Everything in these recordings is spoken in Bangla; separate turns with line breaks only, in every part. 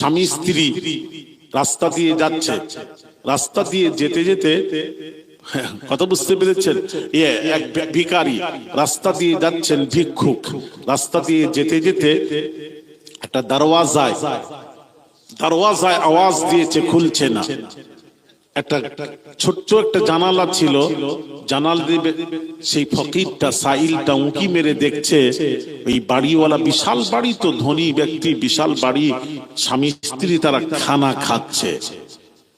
স্বামী, স্ত্রী রাস্তা দিয়ে যাচ্ছে। রাস্তা দিয়ে যেতে যেতে কত বুঝতে পেরেছেন? এ এক ভিখারি রাস্তা দিয়ে যাচ্ছেন ভিক্ষুক। রাস্তা দিয়ে যেতে যেতে একটা দরওয়াজায় দরওয়াজায় আওয়াজ দিয়েছে, খুলছে না। একটা ছোট্ট একটা জানালা ছিল। জানাল দেবে সেই ফকিরটা সাইলটা উঁকি মেরে দেখছে, ওই বাড়িওয়ালা বিশাল বাড়ি তো, ধনী ব্যক্তি, বিশাল বাড়ি, স্বামী স্ত্রী তারা খানা খাচ্ছে।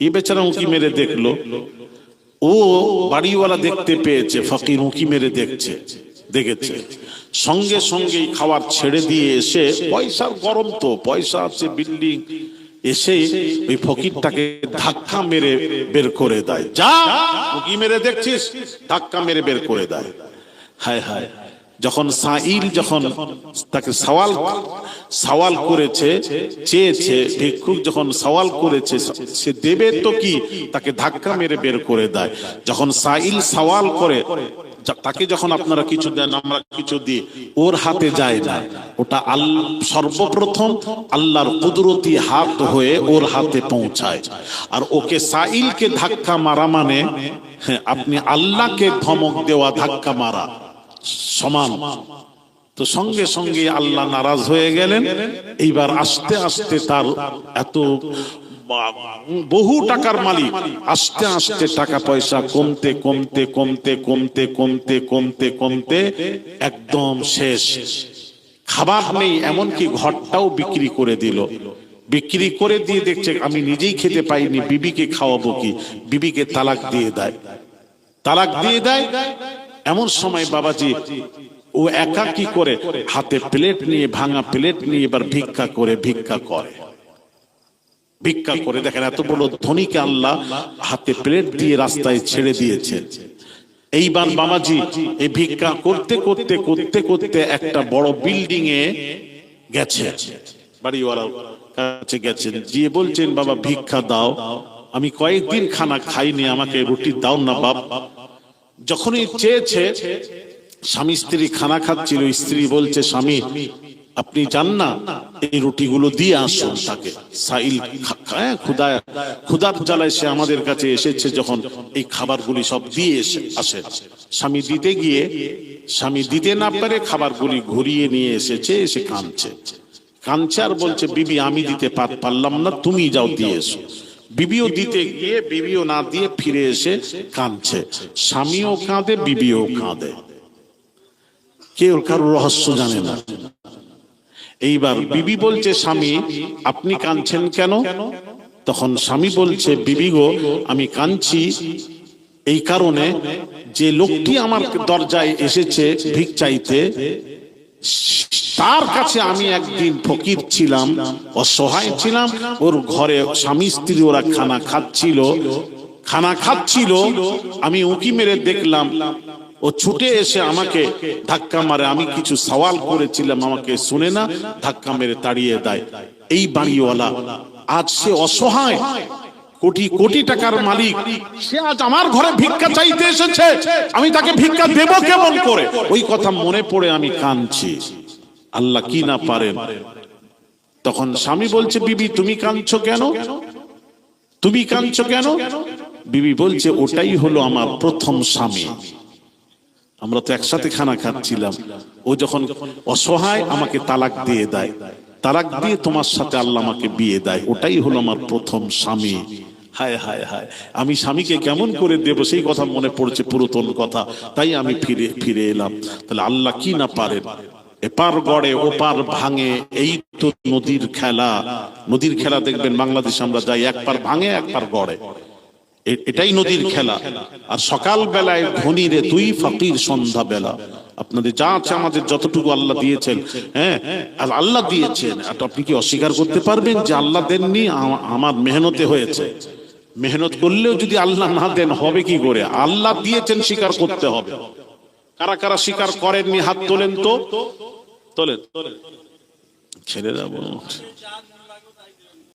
এ বেচারা উঁকি মেরে দেখল। ও বাড়িওয়ালা দেখতে পেয়েছে, ফকির উঁকি মেরে দেখছে, দেখেছে। সঙ্গে সঙ্গে খাবার ছেড়ে দিয়ে এসে, পয়সার গরম তো, পয়সা আছে, বিল্ডিং এসে ওই ফকিরটাকে ধাক্কা মেরে বের করে দেয়। যা! উঁকি মেরে দেখছিস? ধাক্কা মেরে বের করে দেয়। হায় হায়। যখন সাইল যখন তাকে সওয়াল সওয়াল করেছে, চেয়েছে, ভিক্ষুক যখন সওয়াল করেছে, সে দেবে তো কি? তাকে ধাক্কা মেরে বের করে দেয়। যখন সাইল সওয়াল করে তাকে যখন আপনারা কিছু দেন আমরা কিছু দিই ওর হাতে যায় না। ওটা সর্বপ্রথম আল্লাহর কুদরতি হাত হয়ে ওর হাতে পৌঁছায়। আর ওকে সাইলকে ধাক্কা মারা মানে হ্যাঁ, আপনি আল্লাহকে ধমক দেওয়া ধাক্কা মারা। সমান। তো সঙ্গে সঙ্গে আল্লাহ নারাজ হয়ে গেলেন। এইবার আস্তে আস্তে তার এত বহু টাকার মালিক। আস্তে আস্তে টাকা পয়সা কমতে কমতে কমতে কমতে কমতে কমতে কমতে একদম শেষ। খাবার নেই, এমনকি ঘরটাও বিক্রি করে দিল। বিক্রি করে দিয়ে দেখছে, আমি নিজেই খেতে পাইনি, বিবিকে খাওয়াবো কি? বিবিকে তালাক দিয়ে দেয়। তালাক দিয়ে দেয়। এমন সময় বাবাজি, ও একা কি করে? হাতে প্লেট নিয়ে, ভাঙা প্লেট নিয়ে এবার ভিক্ষা করে ভিক্ষা করে। ভিক্ষা করে দেখেন এত বড় ধনীকে আল্লাহ হাতে প্লেট দিয়ে রাস্তায় ছেড়ে দিয়েছে এইবার বাবাজি, এই ভিক্ষা করতে করতে করতে করতে একটা বড় বিল্ডিং এ গেছে। বাড়িওয়ালা কাছে গেছেন, গিয়ে বলছেন, বাবা, ভিক্ষা দাও। আমি কয়েকদিন খানা খাইনি, আমাকে রুটি দাও না, বাপ। যখনই চেয়েছে, স্বামী স্ত্রী খানা খাচ্ছিল, স্ত্রী বলছে, স্বামী আপনি যান না এই রুটিগুলো দিয়ে আসুন তাকে। সাইল খা- হ্যাঁ, ক্ষুদার জ্বালায় সে আমাদের কাছে এসেছে যখন এই খাবারগুলি সব দিয়ে এসে আসে। স্বামী দিতে গিয়ে স্বামী দিতে না পারে খাবারগুলি ঘুরিয়ে নিয়ে এসেছে এসে কাঁদছে। কাঁদছে আর বলছে বিবি আমি দিতে পারলাম না তুমি যাও দিয়ে এসো। বিবিও দিতে গিয়ে বিবিও না দিয়ে ফিরে এসে কাঁদছে। স্বামীও কাঁদে বিবিও কাঁদে। কেউ কারও রহস্য জানে না। এইবার বিবি বলছে, স্বামী, আপনি কাঁদছেন কেন? তখন স্বামী বলছে, বিবি গো, আমি কাঁদছি এই কারণে যে লোকটি আমার দরজায় এসেছে ভিক চাইতে, তার কাছে আমি একদিন ফকির ছিলাম, অসহায় ছিলাম, ওর ঘরে স্বামী স্ত্রী ওরা খানা খাচ্ছিল খানা খাচ্ছিল, আমি উঁকি মেরে দেখলাম ও ছুটে এসে আমাকে ধাক্কা মারে। আমি কিছু সওয়াল করেছিলাম আমাকে শুনে না ধাক্কা মেরে তাড়িয়ে দেয়। এই বাড়িওয়ালা আজ সে অসহায়। কোটি কোটি টাকার মালিক। সে আজ আমার ঘরে ভিক্ষা চাইতে এসেছে। আমি তাকে ভিক্ষা দেব কেমন করে? ওই কথা মনে পড়ে আমি কাঁদছি। আল্লাহ কি না পারেন? তখন স্বামী বলছে বিবি তুমি কাঁদছো কেন? তুমি কাঁদছো কেন? বিবি বলছে ওটাই হলো আমার প্রথম স্বামী। আমরা তো একসাথে খানা খাচ্ছিলাম। ও যখন অসহায় আমাকে তালাক দিয়ে দেয়, তালাক দিয়ে তোমার সাথে আল্লাহ আমাকে বিয়ে দেয়, ওটাই হলো আমার প্রথম স্বামী। হায় হায় হায়, আমি স্বামীকে কেমন করে দেব, সেই কথা মনে পড়ছে পুরাতন কথা, তাই আমি ফিরে ফিরে এলাম। তাহলে আল্লাহ কি না পারেন এপার গড়ে, ওপার ভাঙে, এই তো নদীর খেলা। নদীর খেলা দেখবেন, বাংলাদেশ আমরা যাই এক পার ভাঙে এক পার গড়ে। এটাই নদীর খেলা। আর সকাল বেলায় ধনী রে তুই ফকির সন্ধ্যা বেলা আপনাদের যা আছে আমাদের যতটুকু আল্লাহ দিয়েছেন হ্যাঁ? আর আল্লাহ দিয়েছেন। আর আপনি কি অস্বীকার করতে পারবেন যে আল্লাহ দেননি? আমার মেহনতে হয়েছে। মেহনত করলেও যদি আল্লাহ না দেন, হবে কি করে? আল্লাহ দিয়েছেন, স্বীকার করতে হবে। কারা কারা স্বীকার করেননি, হাত তোলেন তো? তোলেন। ছেড়ে যাব